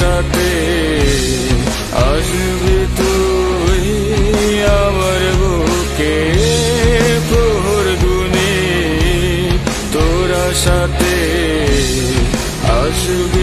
সাথে আসবে তুই আমার বুকে ভোর গুনে তোরা সাথে আসবে